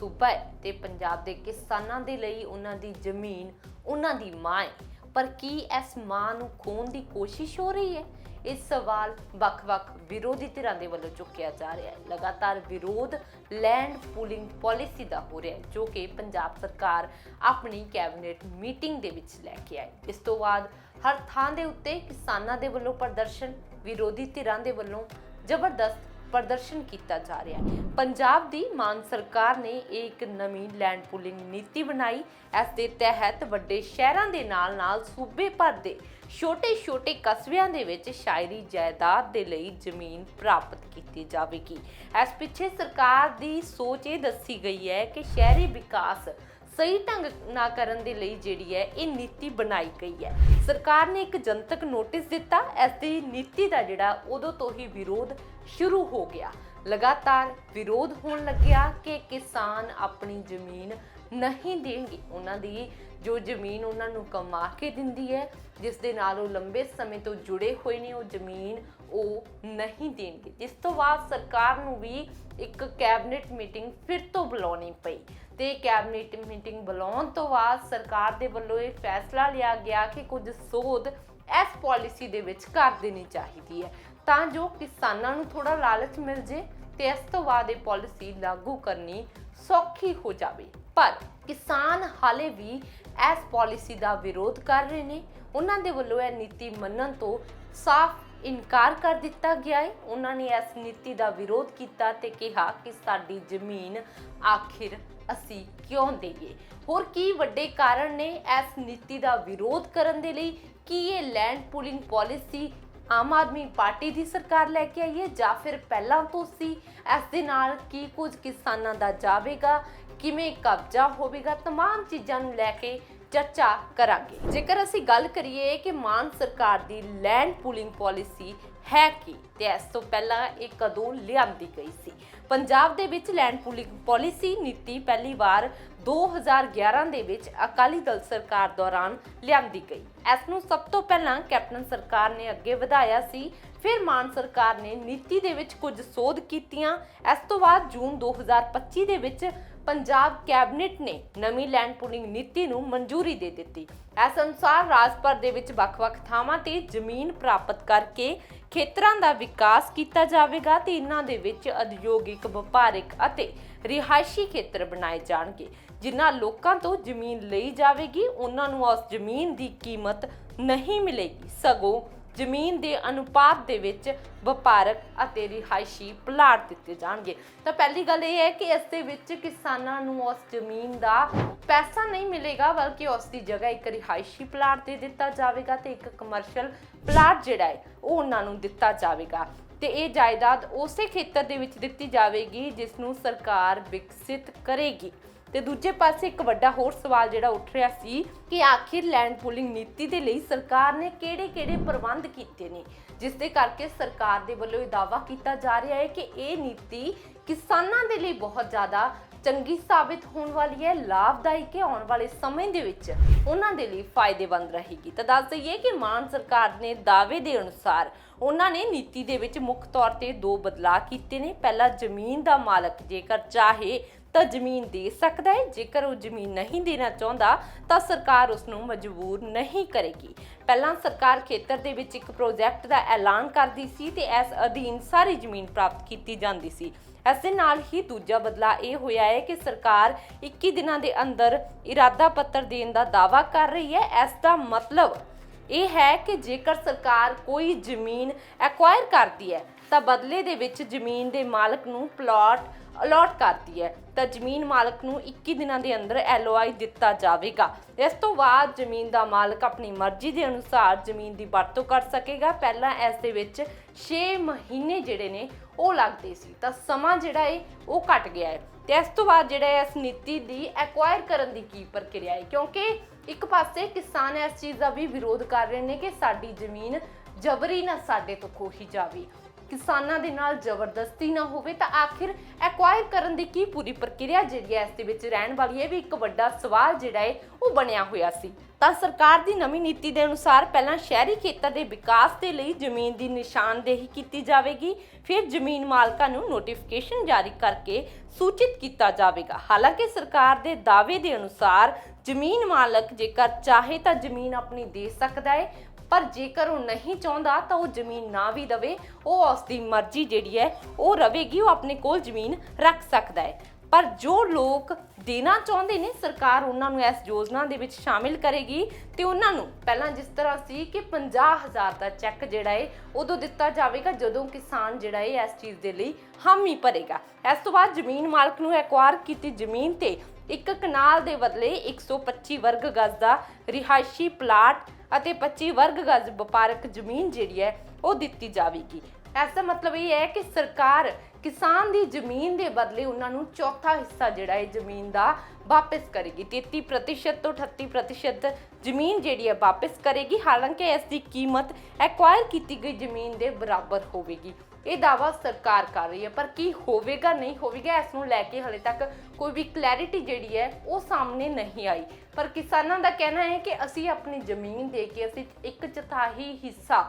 ਸੂਬਾ ਹੈ ਤੇ ਪੰਜਾਬ ਦੇ ਕਿਸਾਨਾਂ ਦੇ ਲਈ ਉਹਨਾਂ ਦੀ ਜ਼ਮੀਨ, ਉਹਨਾਂ ਦੀ ਮਾਂ ਹੈ। ਪਰ ਕੀ ਇਸ ਮਾਂ ਨੂੰ ਖੋਣ ਦੀ ਕੋਸ਼ਿਸ਼ ਹੋ ਰਹੀ ਹੈ? ਇਹ ਸਵਾਲ ਵੱਖ-ਵੱਖ ਵਿਰੋਧੀ ਧਿਰਾਂ ਦੇ ਵੱਲੋਂ ਚੁੱਕਿਆ ਜਾ ਰਿਹਾ ਹੈ। ਲਗਾਤਾਰ ਵਿਰੋਧ ਲੈਂਡ ਪੂਲਿੰਗ ਪਾਲਿਸੀ ਦਾ ਹੋ ਰਿਹਾ ਹੈ, ਜੋ ਕਿ ਪੰਜਾਬ ਸਰਕਾਰ ਆਪਣੀ ਕੈਬਨਿਟ ਮੀਟਿੰਗ ਦੇ ਵਿੱਚ ਲੈ ਕੇ ਆਈ। ਇਸ ਤੋਂ ਬਾਅਦ ਹਰ ਥਾਂ ਦੇ ਉੱਤੇ ਕਿਸਾਨਾਂ ਦੇ ਵੱਲੋਂ ਪ੍ਰਦਰਸ਼ਨ, ਵਿਰੋਧੀ ਧਿਰਾਂ ਦੇ ਵੱਲੋਂ ਜ਼ਬਰਦਸਤ ਪ੍ਰਦਰਸ਼ਨ ਕੀਤਾ ਜਾ ਰਿਹਾ ਹੈ। ਪੰਜਾਬ ਦੀ ਮਾਨ ਸਰਕਾਰ ਨੇ ਇਹ ਇੱਕ ਨਵੀਂ ਲੈਂਡ ਪੂਲਿੰਗ ਨੀਤੀ ਬਣਾਈ। ਇਸ ਦੇ ਤਹਿਤ ਵੱਡੇ ਸ਼ਹਿਰਾਂ ਦੇ ਨਾਲ-ਨਾਲ ਸੂਬੇ ਭਰ ਦੇ ਛੋਟੇ-ਛੋਟੇ ਕਸਬਿਆਂ ਦੇ ਵਿੱਚ ਸ਼ਾਇਰੀ ਜਾਇਦਾਦ ਦੇ ਲਈ ਜ਼ਮੀਨ ਪ੍ਰਾਪਤ ਕੀਤੀ ਜਾਵੇਗੀ। ਇਸ ਪਿੱਛੇ ਸਰਕਾਰ ਦੀ ਸੋਚ ਇਹ ਦੱਸੀ ਗਈ ਹੈ ਕਿ ਸ਼ਹਿਰੀ ਵਿਕਾਸ ਸਹੀ ਢੰਗ ਨਾ ਕਰਨ ਦੇ ਲਈ ਜਿਹੜੀ ਹੈ, ਇਹ ਨੀਤੀ ਬਣਾਈ ਗਈ ਹੈ। ਸਰਕਾਰ ਨੇ ਇੱਕ ਜਨਤਕ ਨੋਟਿਸ ਦਿੱਤਾ, ਇਸ ਦੀ ਨੀਤੀ ਦਾ ਜਿਹੜਾ ਉਦੋਂ ਤੋਂ ਹੀ ਵਿਰੋਧ ਸ਼ੁਰੂ ਹੋ ਗਿਆ। ਲਗਾਤਾਰ ਵਿਰੋਧ ਹੋਣ ਲੱਗਿਆ ਕਿ ਕਿਸਾਨ ਆਪਣੀ ਜ਼ਮੀਨ ਨਹੀਂ ਦੇਣਗੇ। ਉਹਨਾਂ ਦੀ ਜੋ ਜ਼ਮੀਨ ਉਹਨਾਂ ਨੂੰ ਕਮਾ ਕੇ ਦਿੰਦੀ ਹੈ, ਜਿਸ ਦੇ ਨਾਲ ਉਹ ਲੰਬੇ ਸਮੇਂ ਤੋਂ ਜੁੜੇ ਹੋਏ ਨੇ, ਉਹ ਜ਼ਮੀਨ ਉਹ ਨਹੀਂ ਦੇਣਗੇ। ਜਿਸ ਤੋਂ ਬਾਅਦ ਸਰਕਾਰ ਨੂੰ ਵੀ ਇੱਕ ਕੈਬਨਿਟ ਮੀਟਿੰਗ ਫਿਰ ਤੋਂ ਬੁਲਾਉਣੀ ਪਈ। ਤੇ ਕੈਬਨਿਟ ਮੀਟਿੰਗ ਬੁਲਾਉਣ ਤੋਂ ਬਾਅਦ ਸਰਕਾਰ ਦੇ ਵੱਲੋਂ ਇਹ ਫੈਸਲਾ ਲਿਆ ਗਿਆ ਕਿ ਕੁਝ ਸੋਧ ਇਸ ਪਾਲਿਸੀ ਦੇ ਵਿੱਚ ਕਰ ਦੇਣੀ ਚਾਹੀਦੀ ਹੈ ਤਾਂ ਜੋ ਕਿਸਾਨਾਂ ਨੂੰ ਥੋੜਾ ਲਾਲਚ ਮਿਲ ਜੇ ਤੇ ਇਸ ਤੋਂ ਬਾਅਦ ਇਹ ਪਾਲਿਸੀ ਲਾਗੂ ਕਰਨੀ ਸੌਖੀ ਹੋ ਜਾਵੇ। ਪਰ ਕਿਸਾਨ ਹਾਲੇ ਵੀ ਇਸ ਪਾਲਿਸੀ ਦਾ ਵਿਰੋਧ ਕਰ ਰਹੇ ਨੇ। ਉਹਨਾਂ ਦੇ ਵੱਲੋਂ ਇਹ ਨੀਤੀ ਮੰਨਣ ਤੋਂ ਸਾਫ਼ ਇਨਕਾਰ ਕਰ ਦਿੱਤਾ ਗਿਆ ਹੈ। ਉਹਨਾਂ ਨੇ ਇਸ ਨੀਤੀ ਦਾ ਵਿਰੋਧ ਕੀਤਾ ਤੇ ਕਿਹਾ ਕਿ ਸਾਡੀ ਜ਼ਮੀਨ ਆਖਿਰ ਅਸੀਂ ਕਿਉਂ ਦੇਈਏ ਹੋਰ ਕੀ ਵੱਡੇ ਕਾਰਨ ਨੇ ਇਸ ਨੀਤੀ ਦਾ ਵਿਰੋਧ ਕਰਨ ਦੇ ਲਈ ਕੀ ਇਹ land pooling policy Aam Aadmi Party ਦੀ ਸਰਕਾਰ ਲੈ ਕੇ ਆਈ ਹੈ ਜਾਂ ਫਿਰ ਪਹਿਲਾਂ ਤੋਂ ਸੀ ਇਸ ਦੇ ਨਾਲ ਕੀ ਕੁਝ ਕਿਸਾਨਾਂ ਦਾ ਜਾਵੇਗਾ ਕਿਵੇਂ ਕਬਜ਼ਾ ਹੋਵੇਗਾ तमाम ਚੀਜ਼ਾਂ ਨੂੰ ਲੈ ਕੇ ਚਰਚਾ ਕਰਾਂਗੇ। ਜੇਕਰ ਅਸੀਂ ਗੱਲ ਕਰੀਏ ਕਿ ਮਾਨ ਸਰਕਾਰ ਦੀ ਲੈਂਡ ਪੂਲਿੰਗ ਪਾਲਿਸੀ ਹੈ ਕੀ, ਤੇ ਇਸ ਤੋਂ ਪਹਿਲਾਂ ਇਹ ਕਦੋਂ ਲਿਆਂਦੀ ਗਈ ਸੀ? ਪੰਜਾਬ ਦੇ ਵਿੱਚ ਲੈਂਡ ਪੂਲਿੰਗ ਪਾਲਿਸੀ ਨੀਤੀ ਪਹਿਲੀ ਵਾਰ 2011 ਦੇ ਵਿੱਚ ਅਕਾਲੀ ਦਲ ਸਰਕਾਰ ਦੌਰਾਨ ਲਿਆਂਦੀ ਗਈ। ਇਸ ਨੂੰ ਸਭ ਤੋਂ ਪਹਿਲਾਂ ਕੈਪਟਨ ਸਰਕਾਰ ਨੇ ਅੱਗੇ ਵਧਾਇਆ ਸੀ। ਫਿਰ ਮਾਨ ਸਰਕਾਰ ਨੇ ਨੀਤੀ ਦੇ ਵਿੱਚ ਕੁਝ ਸੋਧ ਕੀਤੀਆਂ। ਇਸ ਤੋਂ ਬਾਅਦ ਜੂਨ 2025 ਦੇ ਵਿੱਚ ਪੰਜਾਬ ਕੈਬਨਿਟ ਨੇ ਨਵੀਂ ਲੈਂਡ ਪੂਲਿੰਗ ਨੀਤੀ ਨੂੰ ਮਨਜ਼ੂਰੀ ਦੇ ਦਿੱਤੀ। ਇਸ ਅਨੁਸਾਰ ਰਾਜ ਭਰ ਦੇ ਵਿੱਚ ਵੱਖ-ਵੱਖ ਥਾਵਾਂ ਤੇ ਜ਼ਮੀਨ ਪ੍ਰਾਪਤ ਕਰਕੇ ਖੇਤਰਾਂ ਦਾ ਵਿਕਾਸ ਕੀਤਾ ਜਾਵੇਗਾ ਤੇ ਇਹਨਾਂ ਦੇ ਵਿੱਚ ਉਦਯੋਗਿਕ, ਵਪਾਰਿਕ ਅਤੇ ਰਿਹਾਇਸ਼ੀ ਖੇਤਰ ਬਣਾਏ ਜਾਣਗੇ। ਜਿਨ੍ਹਾਂ ਲੋਕਾਂ ਤੋਂ ਜ਼ਮੀਨ ਲਈ ਜਾਵੇਗੀ, ਉਹਨਾਂ ਨੂੰ ਉਸ ਜ਼ਮੀਨ ਦੀ ਕੀਮਤ ਨਹੀਂ ਮਿਲੇਗੀ, ਸਗੋਂ ਜ਼ਮੀਨ ਦੇ ਅਨੁਪਾਤ ਦੇ ਵਿੱਚ ਵਪਾਰਕ ਅਤੇ ਰਿਹਾਇਸ਼ੀ ਪਲਾਟ ਦਿੱਤੇ ਜਾਣਗੇ। ਤਾਂ ਪਹਿਲੀ ਗੱਲ ਇਹ ਹੈ ਕਿ ਇਸ ਦੇ ਵਿੱਚ ਕਿਸਾਨਾਂ ਨੂੰ ਉਸ ਜ਼ਮੀਨ ਦਾ ਪੈਸਾ ਨਹੀਂ ਮਿਲੇਗਾ, ਬਲਕਿ ਉਸ ਦੀ ਜਗ੍ਹਾ ਇੱਕ ਰਿਹਾਇਸ਼ੀ ਪਲਾਟ ਦੇ ਦਿੱਤਾ ਜਾਵੇਗਾ ਤੇ ਇੱਕ ਕਮਰਸ਼ੀਅਲ ਪਲਾਟ ਜਿਹੜਾ ਹੈ, ਉਹ ਉਹਨਾਂ ਨੂੰ ਦਿੱਤਾ ਜਾਵੇਗਾ। ਤੇ ਇਹ ਜਾਇਦਾਦ ਉਸੇ ਖੇਤਰ ਦੇ ਵਿੱਚ ਦਿੱਤੀ ਜਾਵੇਗੀ ਜਿਸ ਨੂੰ ਸਰਕਾਰ ਵਿਕਸਿਤ ਕਰੇਗੀ। ਤੇ ਦੂਜੇ ਪਾਸੇ ਇੱਕ ਵੱਡਾ ਹੋਰ ਸਵਾਲ ਜਿਹੜਾ ਉੱਠ ਰਿਹਾ ਸੀ ਕਿ ਆਖਿਰ ਲੈਂਡ ਪੂਲਿੰਗ ਨੀਤੀ ਦੇ ਲਈ ਸਰਕਾਰ ਨੇ ਕਿਹੜੇ-ਕਿਹੜੇ ਪ੍ਰਬੰਧ ਕੀਤੇ ਨੇ? ਜਿਸ ਦੇ ਕਰਕੇ ਸਰਕਾਰ ਦੇ ਵੱਲੋਂ ਇਹ ਦਾਅਵਾ ਕੀਤਾ ਜਾ ਰਿਹਾ ਹੈ ਕਿ ਇਹ ਨੀਤੀ ਕਿਸਾਨਾਂ ਦੇ ਲਈ ਬਹੁਤ ਜ਼ਿਆਦਾ ਚੰਗੀ ਸਾਬਿਤ ਹੋਣ ਵਾਲੀ ਹੈ, ਲਾਭਦਾਇਕ ਹੈ, ਆਉਣ ਵਾਲੇ ਸਮੇਂ ਦੇ ਵਿੱਚ ਉਹਨਾਂ ਦੇ ਲਈ ਫਾਇਦੇਮੰਦ ਰਹੇਗੀ। ਤਾਂ ਦੱਸ ਦਈਏ ਕਿ ਮਾਨ ਸਰਕਾਰ ਨੇ ਦਾਅਵੇ ਦੇ ਅਨੁਸਾਰ ਉਹਨਾਂ ਨੇ ਨੀਤੀ ਦੇ ਵਿੱਚ ਮੁੱਖ ਤੌਰ ਤੇ ਦੋ ਬਦਲਾਅ ਕੀਤੇ ਨੇ। ਪਹਿਲਾ, ਜ਼ਮੀਨ ਦਾ ਮਾਲਕ ਜੇਕਰ ਚਾਹੇ ਤਾਂ ਜ਼ਮੀਨ ਦੇ ਸਕਦਾ ਹੈ। ਜੇਕਰ ਉਹ ਜ਼ਮੀਨ ਨਹੀਂ ਦੇਣਾ ਚਾਹੁੰਦਾ, ਤਾਂ ਸਰਕਾਰ ਉਸ ਨੂੰ ਮਜਬੂਰ ਨਹੀਂ ਕਰੇਗੀ। ਪਹਿਲਾਂ ਸਰਕਾਰ ਖੇਤਰ ਦੇ ਵਿੱਚ ਇੱਕ ਪ੍ਰੋਜੈਕਟ ਦਾ ਐਲਾਨ ਕਰਦੀ ਸੀ ਤੇ ਇਸ ਅਧੀਨ ਸਾਰੀ ਜ਼ਮੀਨ ਪ੍ਰਾਪਤ ਕੀਤੀ ਜਾਂਦੀ ਸੀ। ਇਸ ਦੇ ਨਾਲ ਹੀ ਦੂਜਾ ਬਦਲਾ ਇਹ ਹੋਇਆ ਹੈ ਕਿ ਸਰਕਾਰ 21 ਦਿਨਾਂ ਦੇ ਅੰਦਰ ਇਰਾਦਾ ਪੱਤਰ ਦੇਣ ਦਾ ਦਾਅਵਾ ਕਰ ਰਹੀ ਹੈ। ਇਸ ਦਾ ਮਤਲਬ ਇਹ ਹੈ ਕਿ ਜੇਕਰ ਸਰਕਾਰ ਕੋਈ ਜ਼ਮੀਨ ਐਕਵਾਇਰ ਕਰਦੀ ਹੈ ਤਾਂ ਬਦਲੇ ਦੇ ਵਿੱਚ ਜ਼ਮੀਨ ਦੇ ਮਾਲਕ ਨੂੰ ਪਲਾਟ, ਅਲਾਟ ਕਰਦੀ ਹੈ। ਤਾਂ ਜ਼ਮੀਨ ਮਾਲਕ ਨੂੰ 21 ਦਿਨਾਂ ਦੇ ਅੰਦਰ ਐਲਓਆਈ ਦਿੱਤਾ ਜਾਵੇਗਾ। ਇਸ ਤੋਂ ਬਾਅਦ ਜ਼ਮੀਨ ਦਾ ਮਾਲਕ ਆਪਣੀ ਮਰਜ਼ੀ ਦੇ ਅਨੁਸਾਰ ਜ਼ਮੀਨ ਦੀ ਵਰਤੋਂ ਕਰ ਸਕੇਗਾ। ਪਹਿਲਾਂ ਇਸ ਦੇ ਵਿੱਚ 6 ਮਹੀਨੇ ਜਿਹੜੇ ਨੇ, ਉਹ ਲੱਗਦੇ ਸੀ। ਤਾਂ ਸਮਾਂ ਜਿਹੜਾ ਹੈ ਉਹ ਘਟ ਗਿਆ ਹੈ ਤੇ ਇਸ ਤੋਂ ਬਾਅਦ ਜਿਹੜਾ ਇਸ ਨੀਤੀ ਦੀ ਐਕਵਾਇਰ ਕਰਨ ਦੀ ਕੀ ਪ੍ਰਕਿਰਿਆ ਹੈ ਕਿਉਂਕਿ ਇੱਕ ਪਾਸੇ ਕਿਸਾਨ ਇਸ ਚੀਜ਼ ਦਾ ਵੀ ਵਿਰੋਧ ਕਰ ਰਹੇ ਨੇ ਕਿ ਸਾਡੀ ਜ਼ਮੀਨ ਜਬਰੀ ਨਾ ਸਾਡੇ ਤੋਂ ਖੋਹੀ ਜਾਵੇ। ਕਿਸਾਨਾਂ ਦੇ ਨਾਲ ਜ਼ਬਰਦਸਤੀ ਨਾ ਹੋਵੇ ਤਾਂ ਆਖਿਰ ਐਕਵਾਇਰ ਕਰਨ ਦੀ ਕੀ ਪੂਰੀ ਪ੍ਰਕਿਰਿਆ ਜਿਹੜੀ ਹੈ ਇਸ ਦੇ ਵਿੱਚ ਰਹਿਣ ਵਾਲੀ ਹੈ ਵੀ ਇੱਕ ਵੱਡਾ ਸਵਾਲ ਜਿਹੜਾ ਹੈ ਉਹ ਬਣਿਆ ਹੋਇਆ ਸੀ। ਤਾਂ ਸਰਕਾਰ ਦੀ ਨਵੀਂ ਨੀਤੀ ਦੇ ਅਨੁਸਾਰ ਪਹਿਲਾਂ ਸ਼ਹਿਰੀ ਖੇਤਰ ਦੇ ਵਿਕਾਸ ਦੇ ਲਈ ਜ਼ਮੀਨ ਦੀ ਨਿਸ਼ਾਨਦੇਹੀ ਕੀਤੀ ਜਾਵੇਗੀ, ਫਿਰ ਜ਼ਮੀਨ ਮਾਲਕਾਂ ਨੂੰ ਨੋਟੀਫਿਕੇਸ਼ਨ ਜਾਰੀ ਕਰਕੇ ਸੂਚਿਤ ਕੀਤਾ ਜਾਵੇਗਾ। ਹਾਲਾਂਕਿ ਸਰਕਾਰ ਦੇ ਦਾਅਵੇ ਦੇ ਅਨੁਸਾਰ ਜ਼ਮੀਨ ਮਾਲਕ ਜੇਕਰ ਚਾਹੇ ਤਾਂ ਜ਼ਮੀਨ ਆਪਣੀ ਦੇ ਸਕਦਾ ਹੈ ਪਰ ਜੇਕਰ ਉਹ ਨਹੀਂ ਚਾਹੁੰਦਾ ਤਾਂ ਉਹ ਜ਼ਮੀਨ ਨਾ ਵੀ ਦਵੇ। ਉਹ ਉਸ ਦੀ ਮਰਜ਼ੀ ਜਿਹੜੀ ਹੈ, ਉਹ ਰਵੇਗੀ, ਉਹ ਆਪਣੇ ਕੋਲ ਜ਼ਮੀਨ ਰੱਖ ਸਕਦਾ ਹੈ। ਪਰ ਜੋ ਲੋਕ ਦੇਣਾ ਚਾਹੁੰਦੇ ਨੇ, ਸਰਕਾਰ ਉਹਨਾਂ ਨੂੰ ਇਸ ਯੋਜਨਾ ਦੇ ਵਿੱਚ ਸ਼ਾਮਿਲ ਕਰੇਗੀ ਤੇ ਉਹਨਾਂ ਨੂੰ ਪਹਿਲਾਂ ਜਿਸ ਤਰ੍ਹਾਂ ਸੀ ਕਿ 50000 ਦਾ ਚੈੱਕ ਜਿਹੜਾ ਹੈ, ਉਦੋਂ ਦਿੱਤਾ ਜਾਵੇਗਾ, ਜਦੋਂ ਕਿਸਾਨ ਜਿਹੜਾ ਹੈ ਇਸ ਚੀਜ਼ ਦੇ ਲਈ ਹਾਮੀ ਭਰੇਗਾ। ਇਸ ਤੋਂ ਬਾਅਦ ਜ਼ਮੀਨ ਮਾਲਕ ਨੂੰ ਐਕਵਾਇਰ ਕੀਤੀ ਜ਼ਮੀਨ ਤੇ ਇੱਕ ਕਨਾਲ ਦੇ ਬਦਲੇ 125 ਵਰਗ ਗਜ਼ ਦਾ ਰਿਹਾਇਸ਼ੀ ਪਲਾਟ ਅਤੇ 25 ਵਰਗ ਗਜ਼ ਵਪਾਰਕ ਜ਼ਮੀਨ ਜਿਹੜੀ ਹੈ ਉਹ ਦਿੱਤੀ ਜਾਵੇਗੀ। ਇਸ ਦਾ ਮਤਲਬ ਇਹ ਹੈ ਕਿ ਸਰਕਾਰ ਕਿਸਾਨ ਦੀ ਜ਼ਮੀਨ ਦੇ ਬਦਲੇ ਉਹਨਾਂ ਨੂੰ ਚੌਥਾ ਹਿੱਸਾ ਜਿਹੜਾ ਹੈ ਜ਼ਮੀਨ ਦਾ ਵਾਪਸ ਕਰੇਗੀ। 33% ਤੋਂ 38% ਜ਼ਮੀਨ ਜਿਹੜੀ ਹੈ ਵਾਪਸ ਕਰੇਗੀ। ਹਾਲਾਂਕਿ ਇਸ ਦੀ ਕੀਮਤ ਐਕਵਾਇਰ ਕੀਤੀ ਗਈ ਜ਼ਮੀਨ ਦੇ ਬਰਾਬਰ ਹੋਵੇਗੀ। ਇਹ ਦਾਵਾ ਸਰਕਾਰ ਕਰ ਰਹੀ ਹੈ, ਪਰ ਕੀ ਹੋਵੇਗਾ, ਨਹੀਂ ਹੋਵੇਗਾ, ਇਸ ਨੂੰ ਲੈ ਕੇ ਹਲੇ ਤੱਕ ਕੋਈ ਵੀ ਕਲੈਰਿਟੀ ਜਿਹੜੀ ਹੈ ਉਹ ਸਾਹਮਣੇ ਨਹੀਂ ਆਈ। ਪਰ ਕਿਸਾਨਾਂ ਦਾ ਕਹਿਣਾ ਹੈ ਕਿ ਅਸੀਂ ਆਪਣੀ ਜ਼ਮੀਨ ਦੇ ਕੇ ਅਸੀਂ ਇੱਕ ਚੌਥਾਈ ਹਿੱਸਾ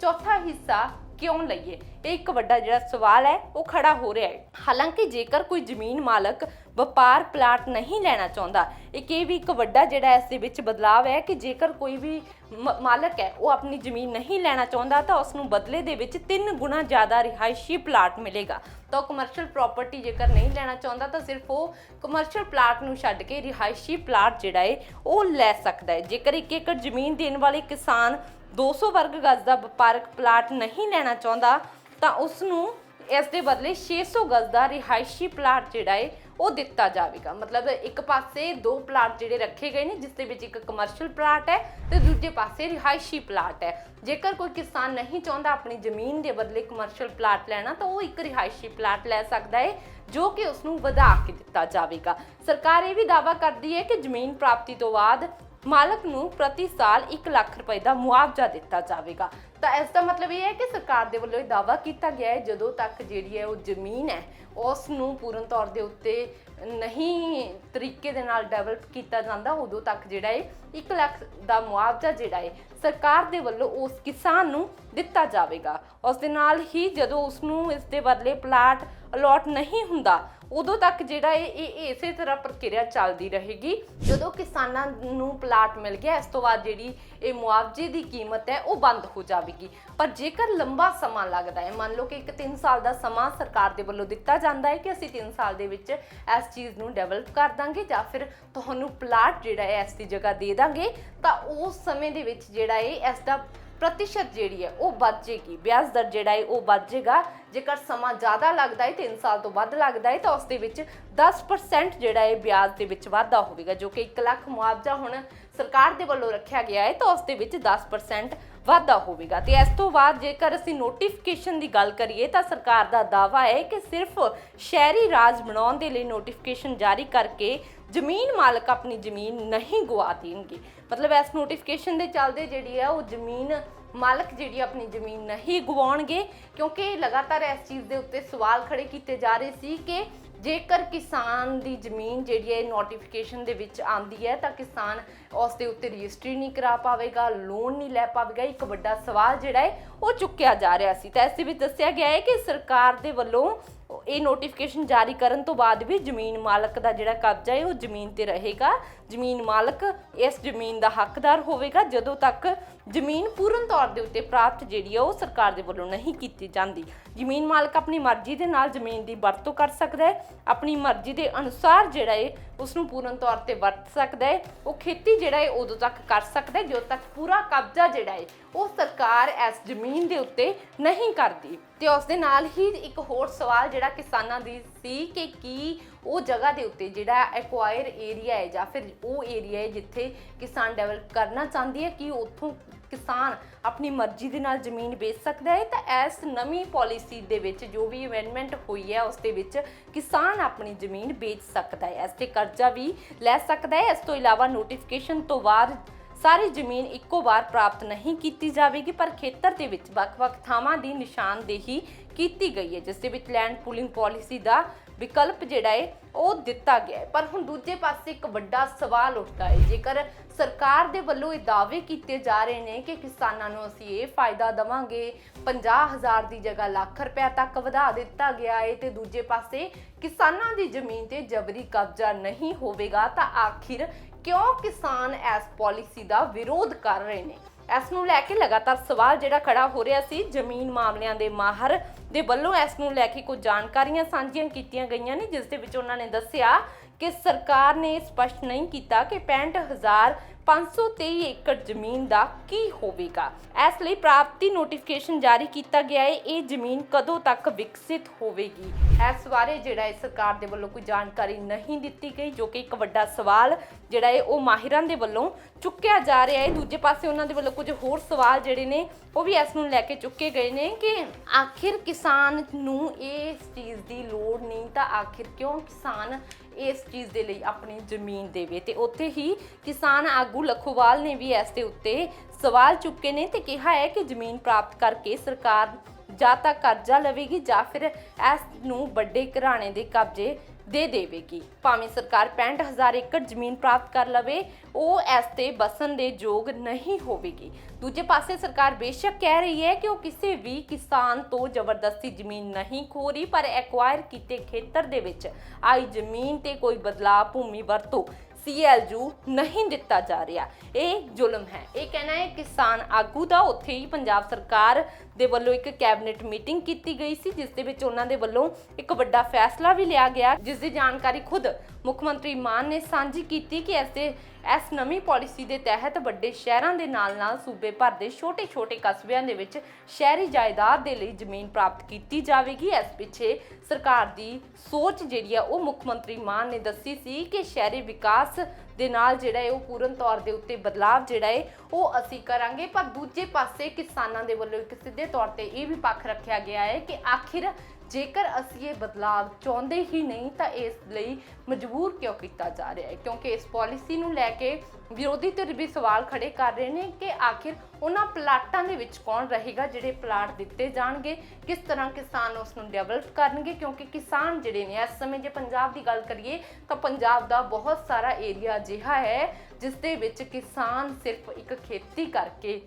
ਚੌਥਾ ਹਿੱਸਾ ਕਿਉਂ ਲਈਏ? ਇਹ ਇੱਕ ਵੱਡਾ ਜਿਹੜਾ ਸਵਾਲ ਹੈ, ਉਹ ਖੜਾ ਹੋ ਰਿਹਾ ਹੈ। ਹਾਲਾਂਕਿ ਜੇਕਰ ਕੋਈ ਜ਼ਮੀਨ ਮਾਲਕ ਵਪਾਰ ਪਲਾਟ ਨਹੀਂ ਲੈਣਾ ਚਾਹੁੰਦਾ, ਇੱਕ ਇਹ ਵੀ ਇੱਕ ਵੱਡਾ ਜਿਹੜਾ ਇਸ ਦੇ ਵਿੱਚ ਬਦਲਾਅ ਹੈ ਕਿ ਜੇਕਰ ਕੋਈ ਵੀ ਮ- ਮਾਲਕ ਹੈ, ਉਹ ਆਪਣੀ ਜ਼ਮੀਨ ਨਹੀਂ ਲੈਣਾ ਚਾਹੁੰਦਾ, ਤਾਂ ਉਸ ਨੂੰ ਬਦਲੇ ਦੇ ਵਿੱਚ 3 ਗੁਣਾ ਜ਼ਿਆਦਾ ਰਿਹਾਇਸ਼ੀ ਪਲਾਟ ਮਿਲੇਗਾ। ਤਾਂ ਕਮਰਸ਼ੀਅਲ ਪ੍ਰਾਪਰਟੀ ਜੇਕਰ ਨਹੀਂ ਲੈਣਾ ਚਾਹੁੰਦਾ, ਤਾਂ ਸਿਰਫ ਉਹ ਕਮਰਸ਼ੀਅਲ ਪਲਾਟ ਨੂੰ ਛੱਡ ਕੇ ਰਿਹਾਇਸ਼ੀ ਪਲਾਟ ਜਿਹੜਾ ਹੈ ਉਹ ਲੈ ਸਕਦਾ ਹੈ। ਜੇਕਰ ਇੱਕ ਏਕੜ ਜ਼ਮੀਨ ਦੇਣ ਵਾਲੇ ਕਿਸਾਨ 200 ਵਰਗ ਗਜ਼ ਦਾ ਵਪਾਰਕ ਪਲਾਟ ਨਹੀਂ ਲੈਣਾ ਚਾਹੁੰਦਾ, ਤਾਂ ਉਸ ਨੂੰ ਇਸ ਦੇ ਬਦਲੇ 600 ਗਜ਼ ਦਾ ਰਿਹਾਇਸ਼ੀ ਪਲਾਟ ਜਿਹੜਾ ਹੈ ਉਹ ਦਿੱਤਾ ਜਾਵੇਗਾ। ਮਤਲਬ ਇੱਕ ਪਾਸੇ ਦੋ ਪਲਾਟ ਜਿਹੜੇ ਰੱਖੇ ਗਏ ਨੇ, ਜਿਸ ਦੇ ਵਿੱਚ ਇੱਕ ਕਮਰਸ਼ੀਅਲ ਪਲਾਟ ਹੈ ਤੇ ਦੂਜੇ ਪਾਸੇ ਰਿਹਾਇਸ਼ੀ ਪਲਾਟ ਹੈ। ਜੇਕਰ ਕੋਈ ਕਿਸਾਨ ਨਹੀਂ ਚਾਹੁੰਦਾ ਆਪਣੀ ਜ਼ਮੀਨ ਦੇ ਬਦਲੇ ਕਮਰਸ਼ੀਅਲ ਪਲਾਟ ਲੈਣਾ, ਤਾਂ ਉਹ ਇੱਕ ਰਿਹਾਇਸ਼ੀ ਪਲਾਟ ਲੈ ਸਕਦਾ ਹੈ ਜੋ ਕਿ ਉਸ ਨੂੰ ਵਧਾ ਕੇ ਦਿੱਤਾ ਜਾਵੇਗਾ। ਸਰਕਾਰ ਇਹ ਵੀ ਦਾਅਵਾ ਕਰਦੀ ਹੈ ਕਿ ਜ਼ਮੀਨ ਪ੍ਰਾਪਤੀ ਤੋਂ ਬਾਅਦ ਮਾਲਕ ਨੂੰ ਪ੍ਰਤੀ ਸਾਲ 1 ਲੱਖ ਰੁਪਏ ਦਾ ਮੁਆਵਜ਼ਾ ਦਿੱਤਾ ਜਾਵੇਗਾ। ਤਾਂ ਇਸ ਦਾ ਮਤਲਬ ਇਹ ਹੈ ਕਿ ਸਰਕਾਰ ਦੇ ਵੱਲੋਂ ਇਹ ਦਾਅਵਾ ਕੀਤਾ ਗਿਆ ਹੈ, ਜਦੋਂ ਤੱਕ ਜਿਹੜੀ ਹੈ ਉਹ ਜ਼ਮੀਨ ਹੈ, ਉਸ ਨੂੰ ਪੂਰਨ ਤੌਰ ਦੇ ਉੱਤੇ ਨਹੀਂ ਤਰੀਕੇ ਦੇ ਨਾਲ ਡਿਵੈਲਪ ਕੀਤਾ ਜਾਂਦਾ, ਉਦੋਂ ਤੱਕ ਜਿਹੜਾ ਹੈ 1 ਲੱਖ ਦਾ ਮੁਆਵਜ਼ਾ ਜਿਹੜਾ ਹੈ, ਸਰਕਾਰ ਦੇ ਵੱਲੋਂ ਉਸ ਕਿਸਾਨ ਨੂੰ ਦਿੱਤਾ ਜਾਵੇਗਾ। ਉਸ ਦੇ ਨਾਲ ਹੀ ਜਦੋਂ ਉਸ ਨੂੰ ਇਸ ਦੇ ਬਦਲੇ ਪਲਾਟ ਅਲੋਟ ਨਹੀਂ ਹੁੰਦਾ, ਉਦੋਂ ਤੱਕ ਜਿਹੜਾ ਇਹ ਇਹ ਇਸੇ ਤਰ੍ਹਾਂ ਪ੍ਰਕਿਰਿਆ ਚੱਲਦੀ ਰਹੇਗੀ। ਜਦੋਂ ਕਿਸਾਨਾਂ ਨੂੰ ਪਲਾਟ ਮਿਲ ਗਿਆ, ਇਸ ਤੋਂ ਬਾਅਦ ਜਿਹੜੀ ਇਹ ਮੁਆਵਜ਼ੇ ਦੀ ਕੀਮਤ ਹੈ, ਉਹ ਬੰਦ ਹੋ ਜਾਵੇਗੀ। ਪਰ ਜੇਕਰ ਲੰਬਾ ਸਮਾਂ ਲੱਗਦਾ ਹੈ, ਮੰਨ ਲਓ ਕਿ ਇੱਕ 3 ਸਾਲ ਦਾ ਸਮਾਂ ਸਰਕਾਰ ਦੇ ਵੱਲੋਂ ਦਿੱਤਾ ਜਾਂਦਾ ਹੈ ਕਿ ਅਸੀਂ 3 ਸਾਲ ਦੇ ਵਿੱਚ ਇਸ ਚੀਜ਼ ਨੂੰ ਡਿਵੈਲਪ ਕਰ ਦਾਂਗੇ ਜਾਂ ਫਿਰ ਤੁਹਾਨੂੰ ਪਲਾਟ ਜਿਹੜਾ ਹੈ, ਇਸ ਦੀ ਜਗ੍ਹਾ ਦੇ ਦਾਂਗੇ, ਤਾਂ ਉਸ ਸਮੇਂ ਦੇ ਵਿੱਚ ਜਿਹੜਾ ਹੈ ਇਸ ਦਾ ਪ੍ਰਤੀਸ਼ਤ ਜਿਹੜੀ ਹੈ ਉਹ ਵੱਧ ਜਾਏਗੀ ਵਿਆਜ ਦਰ ਜਿਹੜਾ ਹੈ ਉਹ ਵੱਧ ਜਾਏਗਾ ਜੇਕਰ ਸਮਾਂ ਜ਼ਿਆਦਾ ਲੱਗਦਾ ਹੈ 3 ਸਾਲ ਤੋਂ ਵੱਧ ਲੱਗਦਾ ਹੈ ਤਾਂ ਉਸ ਦੇ ਵਿੱਚ 10% ਜਿਹੜਾ ਹੈ ਵਿਆਜ ਦੇ ਵਿੱਚ ਵਾਧਾ ਹੋਵੇਗਾ ਜੋ ਕਿ 1 ਲੱਖ ਮੁਆਵਜ਼ਾ ਹੁਣ ਸਰਕਾਰ ਦੇ ਵੱਲੋਂ ਰੱਖਿਆ ਗਿਆ ਹੈ, ਤਾਂ ਉਸ ਦੇ ਵਿੱਚ 10% ਵਾਧਾ ਹੋਵੇਗਾ। ਤੇ ਇਸ ਤੋਂ ਬਾਅਦ ਜੇਕਰ ਅਸੀਂ ਨੋਟੀਫਿਕੇਸ਼ਨ ਦੀ ਗੱਲ ਕਰੀਏ, ਤਾਂ ਸਰਕਾਰ ਦਾ ਦਾਅਵਾ ਹੈ ਕਿ ਸਿਰਫ ਸ਼ਹਿਰੀ ਰਾਜ ਬਣਾਉਣ ਦੇ ਲਈ ਨੋਟੀਫਿਕੇਸ਼ਨ ਜਾਰੀ ਕਰਕੇ ਜ਼ਮੀਨ ਮਾਲਕ ਆਪਣੀ ਜ਼ਮੀਨ ਨਹੀਂ ਗਵਾ ਦੇਣਗੇ। ਮਤਲਬ ਇਸ ਨੋਟੀਫਿਕੇਸ਼ਨ ਦੇ ਚੱਲਦੇ ਜਿਹੜੀ ਹੈ, ਉਹ ਜ਼ਮੀਨ ਮਾਲਕ ਜਿਹੜੀ ਆਪਣੀ ਜ਼ਮੀਨ ਨਹੀਂ ਗਵਾਉਣਗੇ ਕਿਉਂਕਿ ਲਗਾਤਾਰ ਇਸ ਚੀਜ਼ ਦੇ ਉੱਤੇ ਸਵਾਲ ਖੜੇ ਕੀਤੇ ਜਾ ਰਹੇ ਸੀ ਕਿ ਜੇਕਰ ਕਿਸਾਨ ਦੀ ਜ਼ਮੀਨ ਜਿਹੜੀ ਹੈ ਨੋਟੀਫਿਕੇਸ਼ਨ ਦੇ ਵਿੱਚ ਆਂਦੀ ਹੈ, ਤਾਂ ਕਿਸਾਨ ਉਸ ਦੇ ਉੱਤੇ ਰਜਿਸਟਰੀ ਨਹੀਂ ਕਰਾ ਪਾਵੇਗਾ ਲੋਨ ਨਹੀਂ ਲੈ ਪਾਵੇਗਾ। ਇੱਕ ਵੱਡਾ ਸਵਾਲ ਜਿਹੜਾ ਹੈ, ਉਹ ਚੁੱਕਿਆ ਜਾ ਰਿਹਾ ਸੀ। ਤਾਂ ਇਸ ਦੇ ਵਿੱਚ ਦੱਸਿਆ ਗਿਆ ਹੈ ਕਿ ਸਰਕਾਰ ਦੇ ਵੱਲੋਂ ਇਹ ਨੋਟੀਫਿਕੇਸ਼ਨ ਜਾਰੀ ਕਰਨ ਤੋਂ ਬਾਅਦ ਵੀ ਜ਼ਮੀਨ ਮਾਲਕ ਦਾ ਜਿਹੜਾ ਕਬਜ਼ਾ ਹੈ, ਉਹ ਜ਼ਮੀਨ ਤੇ ਰਹੇਗਾ। ਜ਼ਮੀਨ ਮਾਲਕ ਇਸ ਜ਼ਮੀਨ ਦਾ ਹੱਕਦਾਰ ਹੋਵੇਗਾ, ਜਦੋਂ ਤੱਕ ਜ਼ਮੀਨ ਪੂਰਨ ਤੌਰ ਦੇ ਉੱਤੇ ਪ੍ਰਾਪਤ ਜਿਹੜੀ ਹੈ ਉਹ ਸਰਕਾਰ ਦੇ ਵੱਲੋਂ ਨਹੀਂ ਕੀਤੀ ਜਾਂਦੀ। ਜ਼ਮੀਨ ਮਾਲਕ ਆਪਣੀ ਮਰਜ਼ੀ ਦੇ ਨਾਲ ਜ਼ਮੀਨ ਦੀ ਵਰਤੋਂ ਕਰ ਸਕਦਾ ਹੈ। ਆਪਣੀ ਮਰਜ਼ੀ ਦੇ ਅਨੁਸਾਰ ਜਿਹੜਾ ਹੈ ਉਸ ਨੂੰ ਪੂਰਨ ਤੌਰ ਤੇ ਵਰਤ ਸਕਦਾ ਹੈ। ਉਹ ਖੇਤੀ ਜਿਹੜਾ ਹੈ, ਉਦੋਂ ਤੱਕ ਕਰ ਸਕਦਾ ਹੈ, ਜਦੋਂ ਤੱਕ ਪੂਰਾ ਕਬਜ਼ਾ ਜਿਹੜਾ ਹੈ, ਉਹ ਸਰਕਾਰ ਇਸ ਜ਼ਮੀਨ ਦੇ ਉੱਤੇ ਨਹੀਂ ਕਰਦੀ। ਤੇ ਉਸ ਦੇ ਨਾਲ ਹੀ ਇੱਕ ਹੋਰ ਸਵਾਲ ਜਿਹੜਾ ਕਿਸਾਨਾਂ ਦੀ ਸੀ ਕਿ ਕੀ ਉਹ ਜਗ੍ਹਾ ਦੇ ਉੱਤੇ ਜਿਹੜਾ ਐਕਵਾਇਰ ਏਰੀਆ ਹੈ ਜਾਂ ਫਿਰ ਉਹ ਏਰੀਆ ਹੈ ਜਿੱਥੇ ਕਿਸਾਨ ਡਿਵੈਲਪ ਕਰਨਾ ਚਾਹੁੰਦੀ ਹੈ, ਕਿ ਉੱਥੋਂ ਕਿਸਾਨ ਆਪਣੀ ਮਰਜ਼ੀ ਦੇ ਨਾਲ ਜ਼ਮੀਨ ਵੇਚ ਸਕਦਾ ਹੈ, ਤਾਂ ਇਸ ਨਵੀਂ ਪਾਲਿਸੀ ਦੇ ਵਿੱਚ ਜੋ ਵੀ ਅਮੈਂਡਮੈਂਟ ਹੋਈ ਹੈ, ਉਸ ਦੇ ਵਿੱਚ ਕਿਸਾਨ ਆਪਣੀ ਜ਼ਮੀਨ ਵੇਚ ਸਕਦਾ ਹੈ। ਇਸ ਤੇ ਕਰਜ਼ਾ ਵੀ ਲੈ ਸਕਦਾ ਹੈ। ਇਸ ਤੋਂ ਇਲਾਵਾ ਨੋਟੀਫਿਕੇਸ਼ਨ ਤੋਂ ਬਾਅਦ ਸਾਰੀ ਜ਼ਮੀਨ ਇੱਕੋ ਵਾਰ ਪ੍ਰਾਪਤ ਨਹੀਂ ਕੀਤੀ ਜਾਵੇਗੀ, ਪਰ ਖੇਤਰ ਦੇ ਵਿੱਚ ਵੱਖ-ਵੱਖ ਥਾਵਾਂ ਦੀ ਨਿਸ਼ਾਨਦੇਹੀ ਕੀਤੀ ਗਈ ਹੈ, ਜਿਸ ਦੇ ਵਿੱਚ ਲੈਂਡ ਪੂਲਿੰਗ ਪਾਲਿਸੀ ਦਾ ਵਿਕਲਪ ਜਿਹੜਾ ਹੈ, ਉਹ ਦਿੱਤਾ ਗਿਆ ਹੈ। ਪਰ ਹੁਣ ਦੂਜੇ ਪਾਸੇ ਇੱਕ ਵੱਡਾ ਸਵਾਲ ਉੱਠਦਾ ਹੈ। ਜੇਕਰ ਸਰਕਾਰ ਦੇ ਵੱਲੋਂ ਇਹ ਦਾਅਵੇ ਕੀਤੇ ਜਾ ਰਹੇ ਨੇ ਕਿ ਕਿਸਾਨਾਂ ਨੂੰ ਅਸੀਂ ਇਹ ਫਾਇਦਾ ਦਵਾਂਗੇ। 50000 ਦੀ ਜਗ੍ਹਾ ਲੱਖ ਰੁਪਏ ਤੱਕ ਵਧਾ ਦਿੱਤਾ ਗਿਆ ਹੈ ਤੇ ਦੂਜੇ ਪਾਸੇ ਕਿਸਾਨਾਂ ਦੀ ਜ਼ਮੀਨ ਤੇ ਜਬਰੀ ਕਬਜ਼ਾ ਨਹੀਂ ਹੋਵੇਗਾ ਤਾਂ ਆਖਿਰ ਕਿਉਂ ਕਿਸਾਨ ਇਸ ਪਾਲਿਸੀ ਦਾ ਵਿਰੋਧ ਕਰ ਰਹੇ ਨੇ? ਇਸ ਨੂੰ ਲੈ ਕੇ ਲਗਾਤਾਰ ਸਵਾਲ ਜਿਹੜਾ ਖੜਾ ਹੋ ਰਿਹਾ ਸੀ, ਜ਼ਮੀਨ ਮਾਮਲਿਆਂ ਦੇ ਮਾਹਰ ਦੇ ਵੱਲੋਂ ਇਸ ਨੂੰ ਲੈ ਕੇ ਕੁਝ ਜਾਣਕਾਰੀਆਂ ਸਾਂਝੀਆਂ ਕੀਤੀਆਂ ਗਈਆਂ ਨੇ, ਜਿਸ ਦੇ ਵਿੱਚ ਉਹਨਾਂ ਨੇ ਦੱਸਿਆ ਕਿ ਸਰਕਾਰ ਨੇ ਸਪਸ਼ਟ ਨਹੀਂ ਕੀਤਾ ਕਿ 65523 ਏਕੜ ਜ਼ਮੀਨ ਦਾ ਕੀ ਹੋਵੇਗਾ। ਇਸ ਲਈ ਪ੍ਰਾਪਤੀ ਨੋਟੀਫਿਕੇਸ਼ਨ ਜਾਰੀ ਕੀਤਾ ਗਿਆ ਹੈ, ਇਹ ਜ਼ਮੀਨ ਕਦੋਂ ਤੱਕ ਵਿਕਸਿਤ ਹੋਵੇਗੀ। ਇਸ ਬਾਰੇ ਜਿਹੜਾ ਹੈ ਸਰਕਾਰ ਦੇ ਵੱਲੋਂ ਕੋਈ ਜਾਣਕਾਰੀ ਨਹੀਂ ਦਿੱਤੀ ਗਈ, ਜੋ ਕਿ ਇੱਕ ਵੱਡਾ ਸਵਾਲ ਜਿਹੜਾ ਹੈ, ਉਹ ਮਾਹਿਰਾਂ ਦੇ ਵੱਲੋਂ ਚੁੱਕਿਆ ਜਾ ਰਿਹਾ ਹੈ। ਦੂਜੇ ਪਾਸੇ ਉਹਨਾਂ ਦੇ ਵੱਲੋਂ ਕੁਝ ਹੋਰ ਸਵਾਲ ਜਿਹੜੇ ਨੇ, ਉਹ ਵੀ ਇਸ ਨੂੰ ਲੈ ਕੇ ਚੁੱਕੇ ਗਏ ਨੇ ਕਿ ਆਖਿਰ ਕਿਸਾਨ ਨੂੰ ਇਹ ਚੀਜ਼ ਦੀ ਲੋੜ ਨਹੀਂ, ਤਾਂ ਆਖਿਰ ਕਿਉਂ ਕਿਸਾਨ ਇਸ ਚੀਜ਼ ਦੇ ਲਈ ਆਪਣੀ ਜ਼ਮੀਨ ਦੇਵੇ। ਤੇ ਉੱਥੇ ਹੀ ਕਿਸਾਨ ਆਗੂ ਲਖੋਵਾਲ ਨੇ ਵੀ ਇਸ ਦੇ ਉੱਤੇ ਸਵਾਲ ਚੁੱਕੇ ਨੇ ਤੇ ਕਿਹਾ ਹੈ ਕਿ ਜ਼ਮੀਨ ਪ੍ਰਾਪਤ ਕਰਕੇ ਸਰਕਾਰ ਜਾਂ ਤਾਂ ਕਰਜ਼ਾ ਲਵੇਗੀ ਜਾਂ ਫਿਰ ਇਸ ਨੂੰ ਵੱਡੇ ਘਰਾਣੇ ਦੇ ਕਬਜ਼ੇ ਦੇ ਦੇਵੇਗੀ। ਭਾਵੇਂ ਸਰਕਾਰ 65000 ਏਕੜ ਜ਼ਮੀਨ ਪ੍ਰਾਪਤ ਕਰ ਲਵੇ, ਉਹ ਇਸ ਤੇ ਬਸਣ ਦੇ ਯੋਗ ਨਹੀਂ ਹੋਵੇਗੀ। ਦੂਜੇ ਪਾਸੇ ਸਰਕਾਰ ਬੇਸ਼ੱਕ ਕਹਿ ਰਹੀ ਹੈ ਕਿ ਉਹ ਕਿਸੇ ਵੀ ਕਿਸਾਨ ਤੋਂ ਜ਼ਬਰਦਸਤੀ ਜ਼ਮੀਨ ਨਹੀਂ ਖੋ ਰਹੀ ਪਰ ਐਕਵਾਇਰ ਕੀਤੇ ਖੇਤਰ ਦੇ ਵਿੱਚ ਆਈ ਜ਼ਮੀਨ ਤੇ ਕੋਈ ਬਦਲਾਅ, ਭੂਮੀ ਵਰਤੋਂ ਸੀਐਲਯੂ ਨਹੀਂ ਦਿੱਤਾ ਜਾ ਰਿਹਾ। ਇਹ ਜ਼ੁਲਮ ਹੈ। ਇਹ ਕਹਿਣਾ ਹੈ, ਕਿਸਾਨ ਆਗੂ ਦਾ ਉੱਥੇ ਹੀ ਪੰਜਾਬ ਸਰਕਾਰ ਦੇ ਵੱਲੋਂ ਇੱਕ ਕੈਬਨਿਟ ਮੀਟਿੰਗ ਕੀਤੀ ਗਈ ਸੀ, ਜਿਸ ਦੇ ਵਿੱਚ ਉਹਨਾਂ ਦੇ ਵੱਲੋਂ ਇੱਕ ਵੱਡਾ ਫੈਸਲਾ ਵੀ ਲਿਆ ਗਿਆ, ਜਿਸ ਦੀ ਜਾਣਕਾਰੀ ਖੁਦ ਮੁੱਖ ਮੰਤਰੀ ਮਾਨ ਨੇ ਸਾਂਝੀ ਕੀਤੀ ਕਿ ਐਸੇ ਇਸ ਨਵੀਂ ਪਾਲਿਸੀ ਦੇ ਤਹਿਤ ਵੱਡੇ ਸ਼ਹਿਰਾਂ ਦੇ ਨਾਲ-ਨਾਲ ਸੂਬੇ ਭਰ ਦੇ ਛੋਟੇ-ਛੋਟੇ ਕਸਬਿਆਂ ਦੇ ਵਿੱਚ ਸ਼ਹਿਰੀ ਜਾਇਦਾਦ ਦੇ ਲਈ ਜ਼ਮੀਨ ਪ੍ਰਾਪਤ ਕੀਤੀ ਜਾਵੇਗੀ। ਇਸ ਪਿੱਛੇ ਸਰਕਾਰ ਦੀ ਸੋਚ ਜਿਹੜੀ ਆ, ਉਹ ਮੁੱਖ ਮੰਤਰੀ ਮਾਨ ਨੇ ਦੱਸੀ ਸੀ ਕਿ ਸ਼ਹਿਰੀ ਵਿਕਾਸ ਦੇ ਨਾਲ ਜਿਹੜਾ ਹੈ ਉਹ ਪੂਰਨ ਤੌਰ ਦੇ ਉੱਤੇ ਬਦਲਾਵ ਜਿਹੜਾ ਹੈ ਉਹ ਅਸੀਂ ਕਰਾਂਗੇ। ਪਰ ਦੂਜੇ ਪਾਸੇ ਕਿਸਾਨਾਂ ਦੇ ਵੱਲੋਂ ਇੱਕ ਸਿੱਧੇ ਤੌਰ ਤੇ ਇਹ ਵੀ ਪੱਖ ਰੱਖਿਆ ਗਿਆ ਹੈ ਕਿ ਆਖਿਰ ਜੇਕਰ ਅਸੀਂ ਇਹ ਬਦਲਾਵ ਚਾਹੁੰਦੇ ਹੀ ਨਹੀਂ, ਤਾਂ ਇਸ ਲਈ ਮਜਬੂਰ ਕਿਉਂ ਕੀਤਾ ਜਾ ਰਿਹਾ ਹੈ? ਕਿਉਂਕਿ ਇਸ ਪਾਲਿਸੀ ਨੂੰ ਲੈ ਕੇ ਵਿਰੋਧੀ ਧਿਰ ਵੀ ਸਵਾਲ ਖੜੇ ਕਰ ਰਹੇ ਨੇ ਕਿ ਆਖਿਰ ਉਹਨਾਂ ਪਲਾਟਾਂ ਦੇ ਵਿੱਚ ਕੌਣ ਰਹੇਗਾ ਜਿਹੜੇ ਪਲਾਟ ਦਿੱਤੇ ਜਾਣਗੇ? ਕਿਸ ਤਰ੍ਹਾਂ ਕਿਸਾਨ ਉਸ ਨੂੰ ਡਿਵੈਲਪ ਕਰਨਗੇ? ਕਿਉਂਕਿ ਕਿਸਾਨ ਜਿਹੜੇ ਨੇ, ਇਸ ਸਮੇਂ ਜੇ ਪੰਜਾਬ ਦੀ ਗੱਲ ਕਰੀਏ, ਤਾਂ ਪੰਜਾਬ ਦਾ ਬਹੁਤ ਸਾਰਾ ਏਰੀਆ ਅਜਿਹਾ ਹੈ ਜਿਸ ਦੇ ਵਿੱਚ ਕਿਸਾਨ ਸਿਰਫ ਇੱਕ ਖੇਤੀ ਕਰਕੇ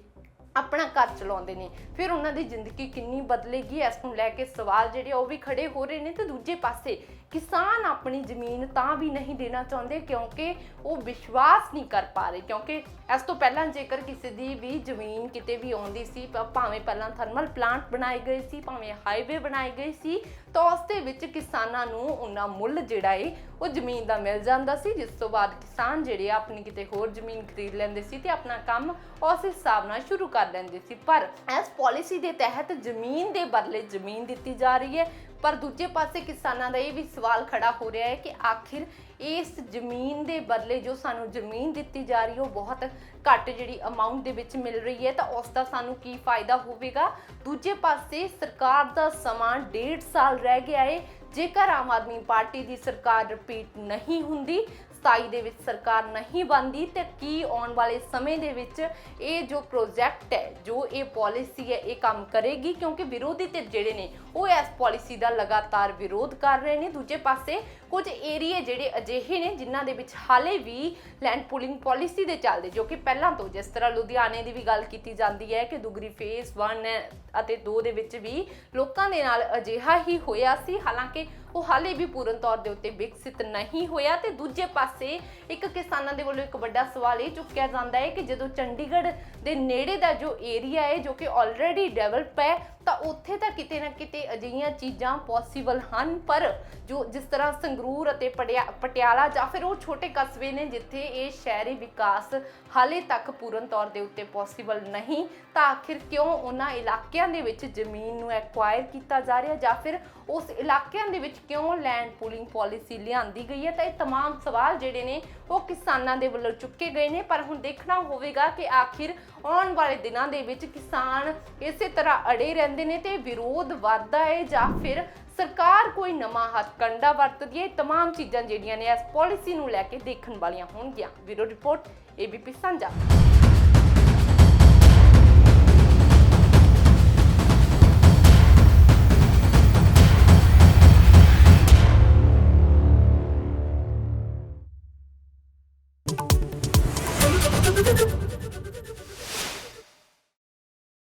ਆਪਣਾ ਘਰ ਚਲਾਉਂਦੇ ਨੇ। ਫਿਰ ਉਹਨਾਂ ਦੀ ਜ਼ਿੰਦਗੀ ਕਿੰਨੀ ਬਦਲੇਗੀ, ਇਸ ਨੂੰ ਲੈ ਕੇ ਸਵਾਲ ਜਿਹੜੇ ਉਹ ਵੀ ਖੜੇ ਹੋ ਰਹੇ ਨੇ ਤੇ ਦੂਜੇ ਪਾਸੇ ਕਿਸਾਨ ਆਪਣੀ ਜ਼ਮੀਨ ਤਾਂ ਵੀ ਨਹੀਂ ਦੇਣਾ ਚਾਹੁੰਦੇ ਕਿਉਂਕਿ ਉਹ ਵਿਸ਼ਵਾਸ ਨਹੀਂ ਕਰ ਪਾ ਰਹੇ। ਕਿਉਂਕਿ ਇਸ ਤੋਂ ਪਹਿਲਾਂ ਜੇਕਰ ਕਿਸੇ ਦੀ ਵੀ ਜ਼ਮੀਨ ਕਿਤੇ ਵੀ ਆਉਂਦੀ ਸੀ ਭਾਵੇਂ ਪਹਿਲਾਂ ਥਰਮਲ ਪਲਾਂਟ ਬਣਾਏ ਗਏ ਸੀ, ਭਾਵੇਂ ਹਾਈਵੇ ਬਣਾਏ ਗਏ ਸੀ, ਤਾਂ ਉਸ ਦੇ ਵਿੱਚ ਕਿਸਾਨਾਂ ਨੂੰ ਉਹਨਾਂ ਮੁੱਲ ਜਿਹੜਾ ਏ, ਉਹ ਜ਼ਮੀਨ ਦਾ ਮਿਲ ਜਾਂਦਾ ਸੀ, ਜਿਸ ਤੋਂ ਬਾਅਦ ਕਿਸਾਨ ਜਿਹੜੇ ਆ ਆਪਣੀ ਕਿਤੇ ਹੋਰ ਜ਼ਮੀਨ ਖਰੀਦ ਲੈਂਦੇ ਸੀ ਤੇ ਆਪਣਾ ਕੰਮ ਉਸ ਹਿਸਾਬ ਨਾਲ ਸ਼ੁਰੂ ਕਰ ਲੈਂਦੇ ਸੀ। ਪਰ ਇਸ ਪਾਲਿਸੀ ਦੇ ਤਹਿਤ ਜ਼ਮੀਨ ਦੇ ਬਦਲੇ ਜ਼ਮੀਨ ਦਿੱਤੀ ਜਾ ਰਹੀ ਹੈ। ਪਰ ਦੂਜੇ ਪਾਸੇ ਕਿਸਾਨਾਂ ਦਾ ਇਹ ਵੀ ਸਵਾਲ ਖੜਾ ਹੋ ਰਿਹਾ ਹੈ ਕਿ ਆਖਿਰ ਇਸ ਜ਼ਮੀਨ ਦੇ ਬਦਲੇ ਜੋ ਸਾਨੂੰ ਜ਼ਮੀਨ ਦਿੱਤੀ ਜਾ ਰਹੀ ਹੈ, ਉਹ ਬਹੁਤ ਘੱਟ ਜਿਹੜੀ ਅਮਾਉਂਟ ਦੇ ਵਿੱਚ ਮਿਲ ਰਹੀ ਹੈ, ਤਾਂ ਉਸ ਦਾ ਸਾਨੂੰ ਕੀ ਫਾਇਦਾ ਹੋਵੇਗਾ? ਦੂਜੇ ਪਾਸੇ ਸਰਕਾਰ ਦਾ ਸਮਾਂ 1.5 ਸਾਲ ਰਹਿ ਗਿਆ ਹੈ, ਜੇਕਰ ਆਮ ਆਦਮੀ ਪਾਰਟੀ ਦੀ ਸਰਕਾਰ ਰਿਪੀਟ ਨਹੀਂ ਹੁੰਦੀ 27 ਦੇ ਵਿੱਚ ਸਰਕਾਰ ਨਹੀਂ ਬਣਦੀ ਤੇ ਕੀ ਆਉਣ ਵਾਲੇ ਸਮੇਂ ਦੇ ਵਿੱਚ ਇਹ ਜੋ ਪ੍ਰੋਜੈਕਟ ਹੈ, ਜੋ ਇਹ ਪਾਲਿਸੀ ਹੈ, ਇਹ ਕੰਮ ਕਰੇਗੀ? ਕਿਉਂਕਿ ਵਿਰੋਧੀ ਤੇ ਜਿਹੜੇ ਨੇ, ਉਹ ਇਸ ਪਾਲਿਸੀ ਦਾ ਲਗਾਤਾਰ ਵਿਰੋਧ ਕਰ ਰਹੇ ਨੇ। ਦੂਜੇ ਪਾਸੇ ਕੁਝ ਏਰੀਏ ਜਿਹੜੇ ਅਜਿਹੇ ਨੇ, ਜਿਨ੍ਹਾਂ ਦੇ ਵਿੱਚ ਹਾਲੇ ਵੀ ਲੈਂਡ ਪੂਲਿੰਗ ਪਾਲਿਸੀ ਦੇ ਚੱਲਦੇ, ਜੋ ਕਿ ਪਹਿਲਾਂ ਤੋਂ ਜਿਸ ਤਰ੍ਹਾਂ ਲੁਧਿਆਣੇ ਦੀ ਵੀ ਗੱਲ ਕੀਤੀ ਜਾਂਦੀ ਹੈ ਕਿ ਦੁਗਰੀ ਫੇਸ 1 ਅਤੇ 2 ਦੇ ਵਿੱਚ ਵੀ ਲੋਕਾਂ ਦੇ ਨਾਲ ਅਜਿਹਾ ਹੀ ਹੋਇਆ ਸੀ। ਹਾਲਾਂਕਿ ਉਹ ਹਾਲੇ ਵੀ ਪੂਰਨ ਤੌਰ ਦੇ ਉੱਤੇ ਵਿਕਸਿਤ ਨਹੀਂ ਹੋਇਆ ਤੇ ਦੂਜੇ ਪਾਸੇ ਇੱਕ ਕਿਸਾਨਾਂ ਦੇ ਵੱਲੋਂ ਇੱਕ ਵੱਡਾ ਸਵਾਲ ਇਹ ਚੁੱਕਿਆ ਜਾਂਦਾ ਹੈ ਕਿ ਜਦੋਂ ਚੰਡੀਗੜ੍ਹ ਦੇ ਨੇੜੇ ਦਾ ਜੋ ਏਰੀਆ ਹੈ ਜੋ ਕਿ ਆਲਰੇਡੀ ਡਿਵੈਲਪ ਹੈ ਤਾਂ ਉੱਥੇ ਤਾਂ ਕਿਤੇ ਨਾ ਕਿਤੇ ਅਜਿਹੀਆਂ ਚੀਜ਼ਾਂ ਪੋਸੀਬਲ ਹਨ ਪਰ ਜੋ ਜਿਸ ਤਰ੍ਹਾਂ ਸੰਗਰੂਰ ਅਤੇ ਪਟਿਆ- ਪਟਿਆਲਾ ਜਾਂ ਫਿਰ ਉਹ ਛੋਟੇ ਕਸਬੇ ਨੇ ਜਿੱਥੇ ਇਹ ਸ਼ਹਿਰੀ ਵਿਕਾਸ ਹਾਲੇ ਤੱਕ ਪੂਰਨ ਤੌਰ ਦੇ ਉੱਤੇ ਪੋਸੀਬਲ ਨਹੀਂ ਤਾਂ ਆਖਿਰ ਕਿਉਂ ਉਹਨਾਂ ਇਲਾਕਿਆਂ ਦੇ ਵਿੱਚ ਜ਼ਮੀਨ ਨੂੰ ਐਕਵਾਇਰ ਕੀਤਾ ਜਾ ਰਿਹਾ ਜਾਂ ਫਿਰ ਉਸ ਇਲਾਕਿਆਂ ਦੇ ਵਿੱਚ ਕਿਉਂ ਲੈਂਡ ਪੂਲਿੰਗ ਪਾਲਿਸੀ ਲਿਆਂਦੀ ਗਈ ਹੈ ਤਾਂ ਇਹ तमाम ਸਵਾਲ ਜਿਹੜੇ ਨੇ ਉਹ ਕਿਸਾਨਾਂ ਦੇ ਵੱਲੋਂ ਚੁੱਕੇ ਗਏ ਨੇ ਪਰ ਹੁਣ ਦੇਖਣਾ ਹੋਵੇਗਾ ਕਿ ਆਖਿਰ ਆਉਣ ਵਾਲੇ ਦਿਨਾਂ ਦੇ ਵਿੱਚ ਕਿਸਾਨ ਇਸੇ ਤਰ੍ਹਾਂ ਅੜੇ ਰਹਿੰਦੇ ਜਾਂਦੇ ਨੇ ਤੇ ਵਿਰੋਧ ਵੱਧਦਾ ਹੈ ਜਾਂ ਫਿਰ ਸਰਕਾਰ ਕੋਈ ਨਵਾਂ ਹੱਥਕੰਡਾ ਵਰਤਦੀ ਹੈ ਇਹ तमाम ਚੀਜ਼ਾਂ ਜਿਹੜੀਆਂ ਨੇ ਇਸ ਪਾਲਿਸੀ ਨੂੰ ਲੈ ਕੇ ਦੇਖਣ ਵਾਲੀਆਂ ਹੋਣਗੀਆਂ ਬਿਊਰੋ ਰਿਪੋਰਟ ਏਬੀਪੀ ਸਾਂਝਾ